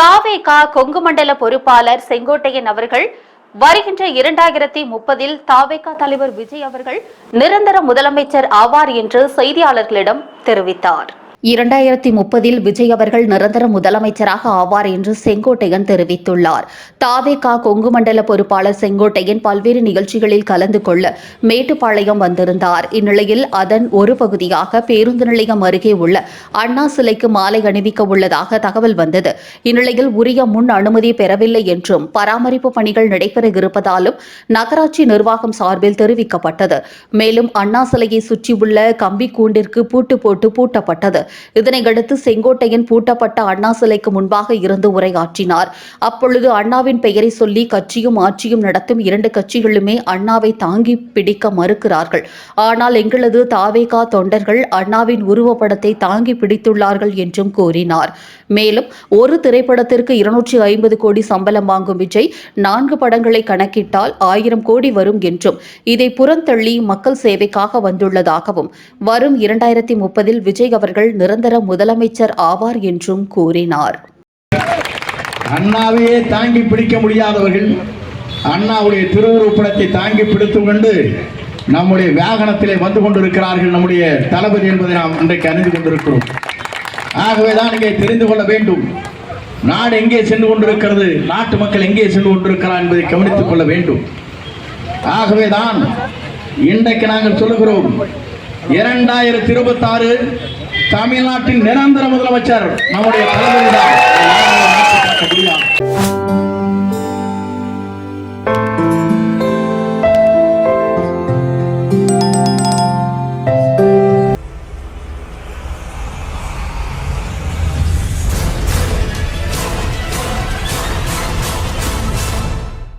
தாவேகா கொங்கு மண்டல பொறுப்பாளர் செங்கோட்டையன் அவர்கள் வருகின்ற இரண்டாயிரத்தி முப்பதில் தாவேகா தலைவர் விஜய் அவர்கள் நிரந்தர முதலமைச்சர் ஆவார் என்று செய்தியாளர்களிடம் தெரிவித்தார். இரண்டாயிரத்தி முப்பதில் விஜய் அவர்கள் நிரந்தர முதலமைச்சராக ஆவார் என்று செங்கோட்டையன் தெரிவித்துள்ளார். தாவேகா கொங்கு மண்டல பொறுப்பாளர் செங்கோட்டையன் பல்வேறு நிகழ்ச்சிகளில் கலந்து கொள்ள மேட்டுப்பாளையம் வந்திருந்தார். இந்நிலையில் அதன் ஒரு பகுதியாக பேருந்து நிலையம் அருகே உள்ள அண்ணா சிலைக்கு மாலை அணிவிக்க உள்ளதாக தகவல் வந்தது. இந்நிலையில் உரிய முன் அனுமதி பெறவில்லை என்றும் பராமரிப்பு பணிகள் நடைபெற இருப்பதாலும் நகராட்சி நிர்வாகம் சார்பில் தெரிவிக்கப்பட்டது. மேலும் அண்ணா சிலையை சுற்றியுள்ள கம்பி கூண்டிற்கு பூட்டு போட்டு பூட்டப்பட்டது. இதனையடுத்து செங்கோட்டையன் பூட்டப்பட்ட அண்ணா சிலைக்கு முன்பாக இருந்து உரையாற்றினார். அப்பொழுது அண்ணாவின் பெயரை சொல்லி கட்சியும் ஆட்சியும் நடத்தும் இரண்டு கட்சிகளுமே அண்ணாவை தாங்கி பிடிக்க மறுக்கிறார்கள். ஆனால் எங்களது தாவேகா தொண்டர்கள் அண்ணாவின் உருவப்படத்தை தாங்கி பிடித்துள்ளார்கள் என்றும் கூறினார். மேலும் ஒரு திரைப்படத்திற்கு இருநூற்றி ஐம்பது கோடி சம்பளம் வாங்கும் விஜய் நான்கு படங்களை கணக்கிட்டால் ஆயிரம் கோடி வரும் என்றும் இதை புறந்தள்ளி மக்கள் சேவைக்காக வந்துள்ளதாகவும் வரும் இரண்டாயிரத்தி முப்பதில் விஜய் அவர்கள் நிரந்தர முதலமைச்சர் ஆவார் என்றும் கூறினார். அண்ணாவையே தாங்கி பிடிக்க முடியாதவர்கள் அண்ணாவுடைய திருவுருப்படத்தை தாங்கி பிடித்துக் கொண்டு நம்முடைய வாகனத்திலே வந்து கொண்டிருக்கிறார்கள் நம்முடைய தளபதி என்பதை நாம் இன்றைக்கு அறிந்து கொண்டிருக்கிறோம். ஆகவேதான் இங்கே தெரிந்து கொள்ள வேண்டும். நாடு எங்கே சென்று கொண்டிருக்கிறது நாட்டு மக்கள் எங்கே சென்று கொண்டிருக்கிறார் என்பதை கவனித்துக் கொள்ள வேண்டும். ஆகவேதான் இன்றைக்கு நாங்கள் சொல்லுகிறோம் இரண்டாயிரத்தி இருபத்தி ஆறு தமிழ்நாட்டின் நிரந்தர முதலமைச்சர் நம்முடைய தளபதி